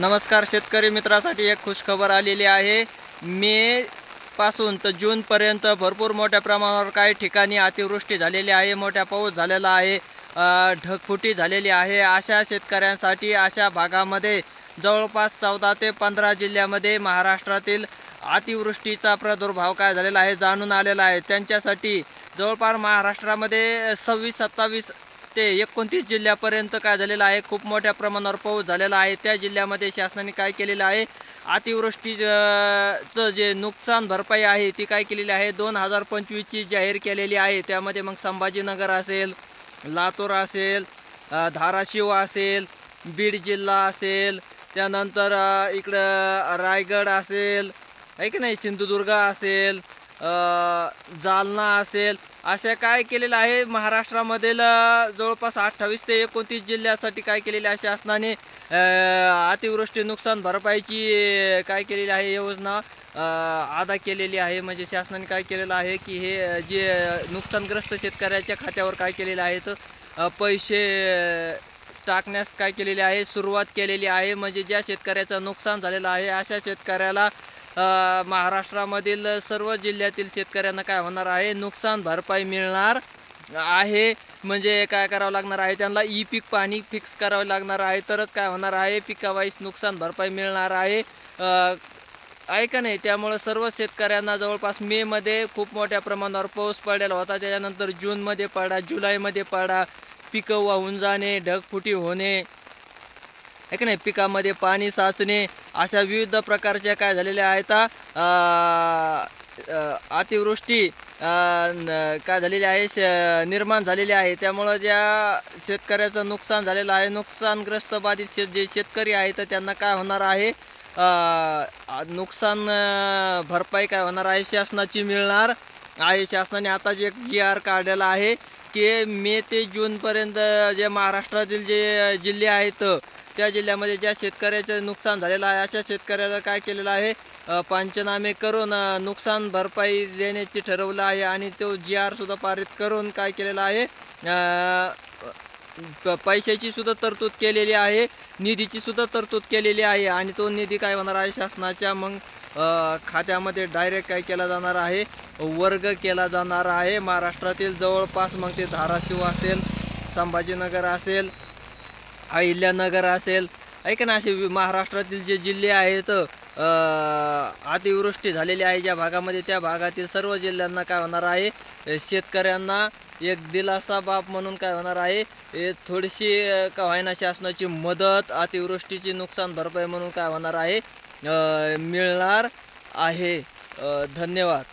नमस्कार शेतकरी मित्रासाठी एक खुशखबर आलेली आहे. मे पासून तर जूनपर्यंत भरपूर मोठ्या प्रमाणावर काही ठिकाणी अतिवृष्टी झालेली आहे मोठ्या पाऊस झालेला आहे ढगफुटी झालेली आहे. अशा शेतकऱ्यांसाठी अशा भागामध्ये जवळपास चौदा ते पंधरा जिल्ह्यामध्ये महाराष्ट्रातील अतिवृष्टीचा प्रादुर्भाव काय झालेला आहे जाणून आलेला आहे. त्यांच्यासाठी जवळपास महाराष्ट्रामध्ये सव्वीस सत्तावीस ते एकोणतीस जिल्ह्यापर्यंत काय झालेलं आहे? खूप मोठ्या प्रमाणावर पाऊस झालेला आहे. त्या जिल्ह्यामध्ये शासनाने काय केलेलं आहे? अतिवृष्टीचं जे नुकसान भरपाई आहे ती काय केलेली आहे? दोन हजार पंचवीसची जाहीर केलेली आहे. त्यामध्ये मग संभाजीनगर असेल लातूर असेल धाराशिव असेल बीड जिल्हा असेल त्यानंतर इकडं रायगड असेल आहे की नाही? सिंधुदुर्ग असेल जालना असेल अशा काय केलेलं आहे? महाराष्ट्रामधील जवळपास अठ्ठावीस ते एकोणतीस जिल्ह्यासाठी काय केलेले आहे? शासनाने अतिवृष्टी नुकसान भरपाईची काय केलेली आहे? योजना अदा केलेली आहे. म्हणजे शासनाने काय केलेलं आहे की हे जे नुकसानग्रस्त शेतकऱ्याच्या खात्यावर काय केलेलं आहे तर पैसे टाकण्यास काय केलेले आहे? सुरुवात केलेली आहे. म्हणजे ज्या शेतकऱ्याचं नुकसान झालेलं आहे अशा शेतकऱ्याला महाराष्ट्रामधील सर्व जिल्ह्यातील शेतकऱ्यांना काय होणार आहे? नुकसान भरपाई मिळणार आहे. म्हणजे काय करावं लागणार आहे? त्यांना ई पीक पाणी फिक्स करावं लागणार आहे. तरच काय होणार आहे? पिकावाईस नुकसान भरपाई मिळणार आहे. ऐका आहे का नाही? त्यामुळं सर्व शेतकऱ्यांना जवळपास मेमध्ये खूप मोठ्या प्रमाणावर पाऊस पडलेला होता. त्याच्यानंतर जूनमध्ये पडा जुलैमध्ये पडा. पिकं वाहून जाणे ढगफुटी होणे. आहे का नाही? पिकामध्ये पाणी साचणे अशा विविध प्रकारच्या काय झालेल्या आहेत अतिवृष्टी काय झालेली आहे श- निर्माण झालेली आहे. त्यामुळं ज्या शेतकऱ्याचं नुकसान झालेलं आहे नुकसानग्रस्त बाधित शेत जे शेतकरी आहेत तर त्यांना काय होणार आहे? नुकसान भरपाई काय होणार आहे? शासनाची मिळणार आहे. शासनाने आता जे जी आर काढलेला आहे की मे ते जूनपर्यंत जे महाराष्ट्रातील जे जिल्हे आहेत त्या जिल्ह्यामध्ये ज्या शेतकऱ्याचं नुकसान झालेलं आहे अशा शेतकऱ्याला काय केलेलं आहे? पंचनामे करून नुकसान भरपाई देण्याचे ठरवलं आहे आणि तो जी आर सुद्धा पारित करून काय केलेलं आहे? प- पैशाची सुद्धा तरतूद केलेली आहे निधीची सुद्धा तरतूद केलेली आहे आणि तो निधी काय होणार आहे? शासनाच्या मग खात्यामध्ये डायरेक्ट काय केला जाणार आहे? वर्ग केला जाणार आहे. महाराष्ट्रातील जवळपास मग ते धाराशिव असेल संभाजीनगर असेल अहिल्यानगर असेल. ऐका ना असे महाराष्ट्रातील जे जिल्हे आहेत अतिवृष्टी झालेली आहे ज्या भागामध्ये त्या भागातील सर्व जिल्ह्यांना काय होणार आहे? शेतकऱ्यांना एक दिलासा बाप म्हणून काय होणार आहे? हे थोडीशी का व्हायना शासनाची मदत अतिवृष्टीची नुकसान भरपाई म्हणून काय होणार आहे? मिळणार आहे. धन्यवाद.